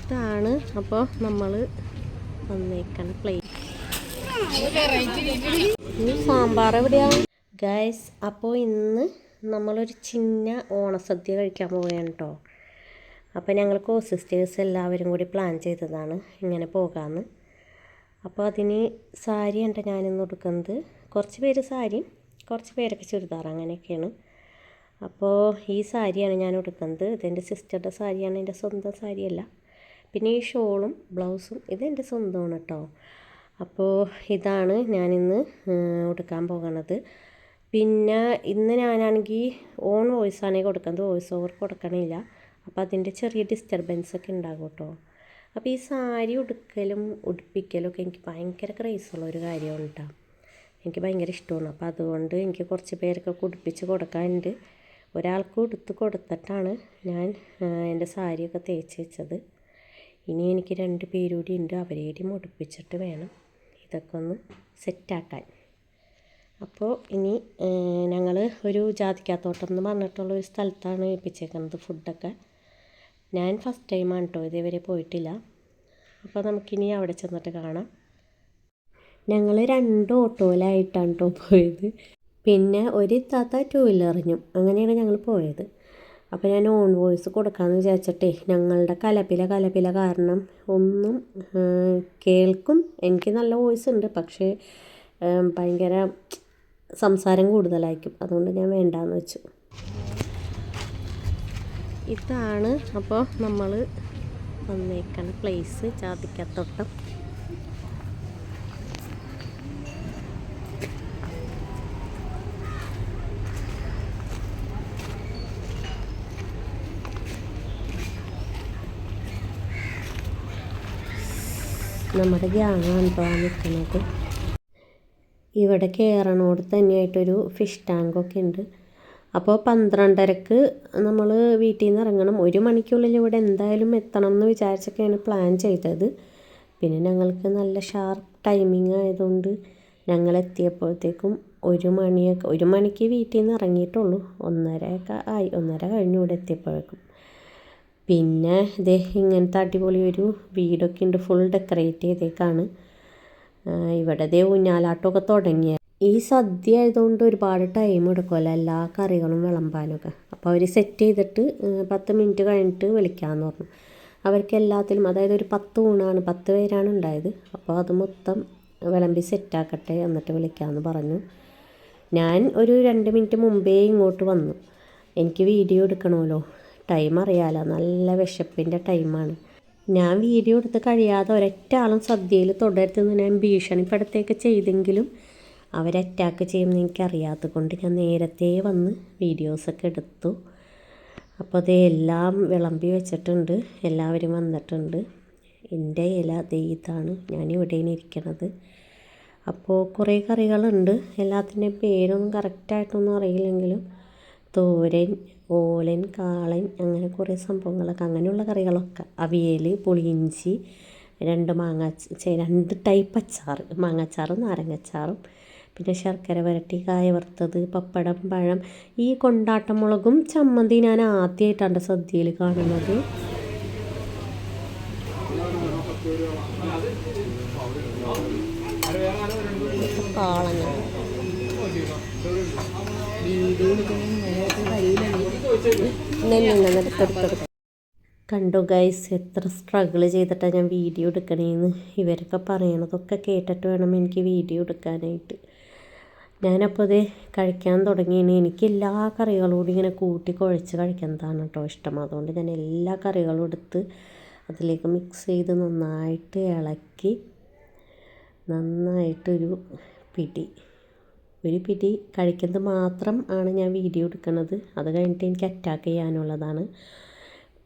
ഇതാണ് അപ്പോൾ നമ്മൾ വന്നേക്കണ പ്ലേറ്റ് സാമ്പാർ എവിടെയാണ്? ഗൈസ് അപ്പോൾ ഇന്ന് നമ്മളൊരു ചിന്ന ഓണസദ്യ കഴിക്കാൻ പോവുകയാണ് കേട്ടോ അപ്പോൾ ഞങ്ങൾ കോ സിസ്റ്റേഴ്സ് എല്ലാവരും കൂടി പ്ലാൻ ചെയ്തതാണ് ഇങ്ങനെ പോകാമെന്ന് അപ്പോൾ അതിന് സാരി ഉണ്ട് ഞാനിന്ന് കൊടുക്കുന്നത് കുറച്ച് പേര് സാരി കുറച്ച് പേരൊക്കെ ചുരിദാർ അങ്ങനെയൊക്കെയാണ്. അപ്പോൾ ഈ സാരിയാണ് ഞാൻ ഉടുക്കുന്നത്. ഇതെന്റെ സിസ്റ്ററുടെ സാരിയാണ് എന്റെ സ്വന്തം സാരിയല്ല. പിന്നെ ഈ ഷോളും ബ്ലൗസും ഇതെന്റെ സ്വന്തമാണ് കേട്ടോ. അപ്പോൾ ഇതാണ് ഞാനിന്ന് കൊടുക്കാൻ പോകുന്നത് പിന്നെ ഇന്ന് ഞാനാണെങ്കിൽ ഓൺ വോയിസ് ആണ് കൊടുക്കുന്നത്. വോയിസ് ഓവർ കൊടുക്കണില്ല. അപ്പോൾ അതിന്റെ ചെറിയ ഡിസ്റ്റർബൻസ് ഒക്കെ ഉണ്ടാകും കേട്ടോ. അപ്പോൾ ഈ സാരി ഉടുക്കലും ഉടുപ്പിക്കലും ഒക്കെ എനിക്ക് ഭയങ്കര ക്രൈസുള്ള ഒരു കാര്യമാണ് കേട്ടോ. എനിക്ക് ഭയങ്കര ഇഷ്ടമാണ്. അപ്പോൾ അതുകൊണ്ട് എനിക്ക് കുറച്ച് പേരൊക്കെ ഉടുപ്പിച്ച് കൊടുക്കാനുണ്ട്. ഒരാൾക്ക് ഉടുത്ത് കൊടുത്തിട്ടാണ് ഞാൻ എന്റെ സാരിയൊക്കെ തേച്ച് വെച്ചത്. ഇനി എനിക്ക് രണ്ട് പേരൂടി ഉണ്ട്. അവരെ അവരേടി മുടിപ്പിച്ചിട്ട് വേണം ഇതൊക്കെ ഒന്ന് സെറ്റാക്കാൻ. അപ്പോൾ ഇനി ഞങ്ങൾ ഒരു ജാതിക്കാത്തോട്ടം എന്ന് പറഞ്ഞിട്ടുള്ള ഒരു സ്ഥലത്താണ് ഏൽപ്പിച്ചേക്കുന്നത് ഫുഡൊക്കെ. ഞാൻ ഫസ്റ്റ് ടൈമാണ് കേട്ടോ ഇതേവരെ പോയിട്ടില്ല. അപ്പോൾ നമുക്കിനി അവിടെ ചെന്നിട്ട് കാണാം. ഞങ്ങൾ രണ്ട് ഓട്ടോയിലായിട്ടാണ് കേട്ടോ പോയത്. പിന്നെ ഒരു താത്ത ടൂ വീലറിഞ്ഞു അങ്ങനെയാണ് ഞങ്ങൾ പോയത്. അപ്പോൾ ഞാൻ ഓൺ വോയിസ് കൊടുക്കാമെന്ന് വിചാരിച്ചിട്ടേ ഞങ്ങളുടെ കലപ്പില കലപ്പില കാരണം ഒന്നും കേൾക്കും. എനിക്ക് നല്ല വോയിസ് ഉണ്ട് പക്ഷേ ഭയങ്കര സംസാരം കൂടുതലായിരിക്കും. അതുകൊണ്ട് ഞാൻ വേണ്ടാന്ന് വെച്ചു. ഇതാണ് അപ്പോൾ നമ്മൾ വന്നേക്കണ പ്ലേസ് ജാതിക്കത്തോട്ടം നമ്മുടെ ഗ്യാങ്ങാണ് ഇപ്പോൾ നിൽക്കുന്നത്. ഇവിടെ കയറണോട് തന്നെയായിട്ടൊരു ഫിഷ് ടാങ്കൊക്കെ ഉണ്ട്. അപ്പോൾ പന്ത്രണ്ടരക്ക് നമ്മൾ വീട്ടിൽ നിന്ന് ഇറങ്ങണം. ഒരു മണിക്കുള്ളിൽ ഇവിടെ എന്തായാലും എത്തണം എന്ന് വിചാരിച്ചൊക്കെയാണ് പ്ലാൻ ചെയ്തത്. പിന്നെ ഞങ്ങൾക്ക് നല്ല ഷാർപ്പ് ടൈമിംഗ് ആയതുകൊണ്ട് ഞങ്ങൾ എത്തിയപ്പോഴത്തേക്കും ഒരു മണിയൊക്കെ ഒരു മണിക്ക് വീട്ടിൽ നിന്ന് ഇറങ്ങിയിട്ടുള്ളൂ. ഒന്നരയൊക്കെ ആയി ഒന്നര കഴിഞ്ഞു ഇവിടെ എത്തിയപ്പോഴേക്കും. പിന്നെ ഇതേ ഇങ്ങനത്തെ അടിപൊളി ഒരു വീടൊക്കെ ഉണ്ട്. ഫുൾ ഡെക്കറേറ്റ് ചെയ്തേക്കാണ്. ഇവിടെ ദേ ഊഞ്ഞാലാട്ടമൊക്കെ തുടങ്ങിയ ഈ സദ്യ ആയതുകൊണ്ട് ഒരുപാട് ടൈം എടുക്കുമല്ലോ എല്ലാ കറികളും വിളമ്പാനൊക്കെ. അപ്പോൾ അവർ സെറ്റ് ചെയ്തിട്ട് പത്ത് മിനിറ്റ് കഴിഞ്ഞിട്ട് വിളിക്കാമെന്ന് പറഞ്ഞു. അവർക്ക് എല്ലാത്തിലും അതായത് ഒരു പത്ത് ഊണാണ് പത്ത് പേരാണ് ഉണ്ടായത്. അപ്പോൾ അത് മൊത്തം വിളമ്പി സെറ്റാക്കട്ടെ എന്നിട്ട് വിളിക്കാമെന്ന് പറഞ്ഞു. ഞാൻ ഒരു രണ്ട് മിനിറ്റ് മുമ്പേ ഇങ്ങോട്ട് വന്നു. എനിക്ക് വീഡിയോ എടുക്കണമല്ലോ. ടൈം അറിയാലോ. നല്ല വിശപ്പിന്റെ ടൈമാണ് ഞാൻ വീഡിയോ എടുത്ത് കഴിയാതെ ഒരൊറ്റ ആളും സദ്യയിൽ തുടരുതെന്ന് ഞാൻ ഭീഷണിപ്പെടുത്തേക്ക് ചെയ്തെങ്കിലും അവർ അറ്റാക്ക് ചെയ്യുമെന്ന് എനിക്കറിയാത്തത് കൊണ്ട് ഞാൻ നേരത്തെ വന്ന് വീഡിയോസൊക്കെ എടുത്തു. അപ്പോൾ അത് എല്ലാം വിളമ്പി വെച്ചിട്ടുണ്ട്. എല്ലാവരും വന്നിട്ടുണ്ട്. എന്റെ ഇല ദേ ഞാൻ ഇവിടെയാണ് ഇരിക്കണത്. അപ്പോൾ കുറേ കറികളുണ്ട്. എല്ലാത്തിന്റെയും പേരൊന്നും കറക്റ്റായിട്ടൊന്നും അറിയില്ലെങ്കിലും തോരൻ ഓലൻ കാളൻ അങ്ങനെ കുറേ സംഭവങ്ങളൊക്കെ. അങ്ങനെയുള്ള കറികളൊക്കെ. അവിയൽ പുളിയിഞ്ചി രണ്ട് മാങ്ങ രണ്ട് ടൈപ്പ് അച്ചാർ മാങ്ങാച്ചാറും നാരങ്ങച്ചാറും. പിന്നെ ശർക്കര വരട്ടി കായ വറുത്തത് പപ്പടം പഴം. ഈ കൊണ്ടാട്ടമുളകും ചമ്മന്തി ഞാൻ ആദ്യമായിട്ടാണ് സദ്യയിൽ കാണുന്നത്. കാളങ്ങ കണ്ടു ഗൈസ് എത്ര സ്ട്രഗിൾ ചെയ്തിട്ടാണ് ഞാൻ വീഡിയോ എടുക്കണേന്ന്. ഇവരൊക്കെ പറയണതൊക്കെ കേട്ടിട്ട് വേണം എനിക്ക് വീഡിയോ എടുക്കാനായിട്ട്. ഞാനപ്പോൾ അത് കഴിക്കാൻ തുടങ്ങിയാണ് എനിക്ക് എല്ലാ കറികളോടും ഇങ്ങനെ കൂട്ടി കുഴച്ച് കഴിക്കുന്നതാണ് കേട്ടോ ഇഷ്ടം. അതുകൊണ്ട് ഞാൻ എല്ലാ കറികളും എടുത്ത് അതിലേക്ക് മിക്സ് ചെയ്ത് നന്നായിട്ട് ഇളക്കി നന്നായിട്ടൊരു പിടി. ഒരു പിടി കഴിക്കുന്നത് മാത്രം ആണ് ഞാൻ വീഡിയോ എടുക്കുന്നത് അത് കഴിഞ്ഞിട്ട് എനിക്ക് അറ്റാക്ക് ചെയ്യാനുള്ളതാണ്.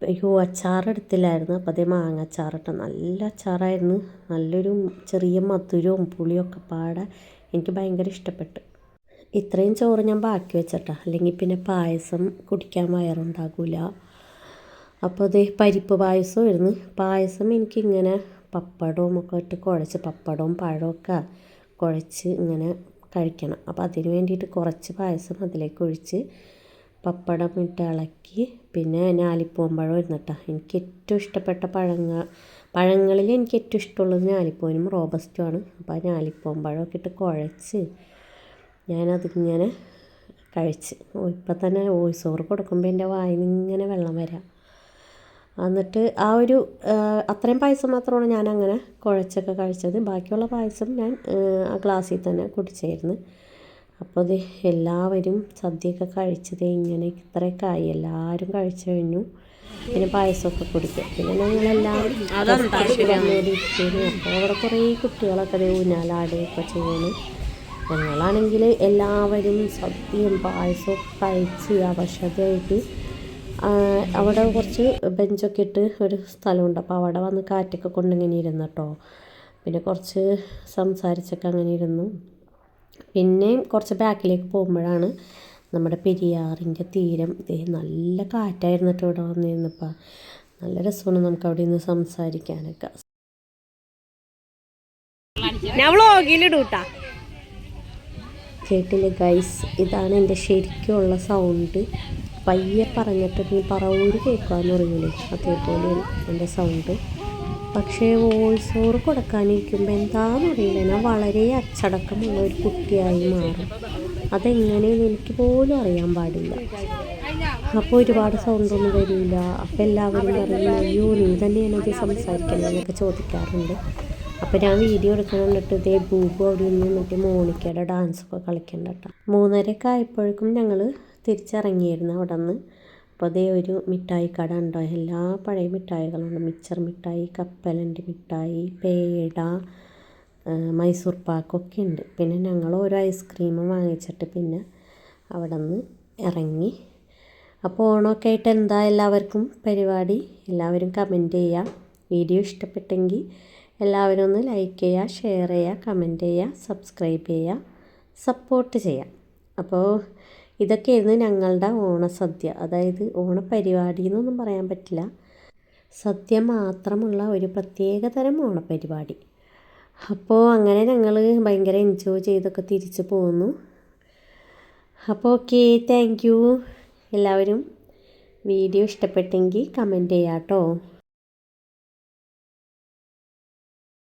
അയ്യോ അച്ചാർ എടുത്തില്ലായിരുന്നു. അപ്പോൾ അതേ മാങ്ങ അച്ചാറിട്ട് നല്ല അച്ചാറായിരുന്നു. നല്ലൊരു ചെറിയ മധുരവും പുളിയൊക്കെ പാടെ എനിക്ക് ഭയങ്കര ഇഷ്ടപ്പെട്ടു. ഇത്രയും ചോറ് ഞാൻ ബാക്കി വെച്ചിട്ടാ. അല്ലെങ്കിൽ പിന്നെ പായസം കുടിക്കാൻ വയറുണ്ടാകില്ല അപ്പോൾ അതേ പരിപ്പ് പായസം പായസമായിരുന്നു പായസം എനിക്കിങ്ങനെ പപ്പടവും ഒക്കെ ഇട്ട് കുഴച്ച് പപ്പടവും പഴമൊക്കെ കുഴച്ച് ഇങ്ങനെ കഴിക്കണം. അപ്പോൾ അതിന് വേണ്ടിയിട്ട് കുറച്ച് പായസം അതിലേക്ക് ഒഴിച്ച് പപ്പടം ഇട്ട് ഇളക്കി. പിന്നെ ഞാലിപ്പൂവമ്പഴം ഇരുന്നിട്ടാ എനിക്ക് ഏറ്റവും ഇഷ്ടപ്പെട്ട പഴങ്ങ പഴങ്ങളിൽ എനിക്ക് ഏറ്റവും ഇഷ്ടമുള്ളത് ഞാലിപ്പൂവനും റോബസ്റ്റുമാണ് അപ്പോൾ ആ ഞാലിപ്പൂവമ്പഴമൊക്കെ ഇട്ട് കുഴച്ച് ഞാനതിങ്ങനെ കഴിച്ച്. ഇപ്പം തന്നെ വോയിസ് ഓവർ കൊടുക്കുമ്പോൾ എന്റെ വായിൽ നിന്ന് ഇങ്ങനെ വെള്ളം വരാം. എന്നിട്ട് ആ ഒരു അത്രയും പായസം മാത്രമാണ് ഞാൻ അങ്ങനെ കുഴച്ചൊക്കെ കഴിച്ചത്. ബാക്കിയുള്ള പായസം ഞാൻ ആ ഗ്ലാസ്സിൽ തന്നെ കുടിച്ചായിരുന്നു. അപ്പോൾ അത് എല്ലാവരും സദ്യയൊക്കെ കഴിച്ചത് ഇങ്ങനെ ഇത്രയൊക്കെ ആയി. എല്ലാവരും കഴിച്ചു കഴിഞ്ഞു. പിന്നെ പായസമൊക്കെ കുടിക്കും. പിന്നെ ഇരിക്കുന്നു അപ്പോൾ അവിടെ കുറേ കുട്ടികളൊക്കെ അത് ഊഞ്ഞാലാടുകയൊക്കെ ചെയ്യുന്നു. ഞങ്ങളാണെങ്കിൽ എല്ലാവരും സദ്യയും പായസമൊക്കെ കഴിച്ച് അവശതയായിട്ട് അവിടെ കുറച്ച് ബെഞ്ചൊക്കെ ഇട്ട് ഒരു സ്ഥലമുണ്ട്. അപ്പോൾ അവിടെ വന്ന് കാറ്റൊക്കെ കൊണ്ടിങ്ങനെ ഇരുന്നു കേട്ടോ. പിന്നെ കുറച്ച് സംസാരിച്ചൊക്കെ അങ്ങനെ ഇരുന്നു. പിന്നെയും കുറച്ച് ബാക്കിലേക്ക് പോകുമ്പോഴാണ് നമ്മുടെ പെരിയാറിന്റെ തീരം. നല്ല കാറ്റായിരുന്നു കേട്ടോ ഇവിടെ വന്നിരുന്നപ്പോൾ. നല്ല രസമാണ് നമുക്ക് അവിടെ നിന്ന് സംസാരിക്കാനൊക്കെ. കേട്ടില്ല ഗൈസ്? ഇതാണ് എന്റെ ശരിക്കുള്ള സൗണ്ട് പയ്യെ പറഞ്ഞിട്ട് നീ പറവൂര് കേൾക്കാന്ന് പറയൂലേ അതേപോലെ എന്റെ സൗണ്ട് പക്ഷേ വോയിസ് ഓവർ കൊടുക്കാനിരിക്കുമ്പോൾ എന്താണെന്ന് അറിയില്ല. ഞാൻ വളരെ അച്ചടക്കമുള്ള ഒരു കുട്ടിയായി മാറും. അതെങ്ങനെയെന്ന് എനിക്ക് പോലും അറിയാൻ പാടില്ല. അപ്പോൾ ഒരുപാട് സൗണ്ടൊന്നും വരില്ല. അപ്പോൾ എല്ലാവരും പറയും അയ്യോ നീ തന്നെയാണ് ഇത് സംസാരിക്കുന്നത് എന്നൊക്കെ ചോദിക്കാറുണ്ട്. അപ്പോൾ ഞാൻ വീഡിയോ എടുക്കണം എന്നിട്ട് ഇതേ ബൂബു അവിടെ നിന്ന് മറ്റേ മോണിക്കയുടെ ഡാൻസൊക്കെ കളിക്കണ്ട കേട്ടോ മൂന്നരയൊക്കെ ആയപ്പോഴേക്കും ഞങ്ങൾ തിരിച്ചിറങ്ങിയിരുന്നു അവിടെ നിന്ന് അപ്പോൾ അതേ ഒരു മിഠായി കട ഉണ്ടോ? എല്ലാ പഴയ മിഠായികളുണ്ട്. മിച്ചർ മിഠായി കപ്പലന്റെ മിഠായി പേട മൈസൂർ പാക്കൊക്കെ ഉണ്ട്. പിന്നെ ഞങ്ങൾ ഓരോ ഐസ്ക്രീം വാങ്ങിച്ചിട്ട് പിന്നെ അവിടെ നിന്ന് ഇറങ്ങി. അപ്പോൾ ഓണമൊക്കെ ആയിട്ട് എന്താ എല്ലാവർക്കും പരിപാടി? എല്ലാവരും കമന്റ് ചെയ്യുക വീഡിയോ ഇഷ്ടപ്പെട്ടെങ്കിൽ എല്ലാവരും ഒന്ന് ലൈക്ക് ചെയ്യുക ഷെയർ ചെയ്യുക കമന്റ് ചെയ്യുക സബ്സ്ക്രൈബ് ചെയ്യുക സപ്പോർട്ട് ചെയ്യുക. അപ്പോൾ ഇതൊക്കെയായിരുന്നു ഞങ്ങളുടെ ഓണസദ്യ. അതായത് ഓണപരിപാടി എന്നൊന്നും പറയാൻ പറ്റില്ല. സദ്യ മാത്രമുള്ള ഒരു പ്രത്യേകതരം ഓണപരിപാടി. അപ്പോൾ അങ്ങനെ ഞങ്ങൾ ഭയങ്കര എൻജോയ് ചെയ്തൊക്കെ തിരിച്ചു പോന്നു. അപ്പോൾ ഓക്കെ താങ്ക് യു എല്ലാവരും വീഡിയോ ഇഷ്ടപ്പെട്ടെങ്കിൽ കമന്റ് ചെയ്യാം കേട്ടോ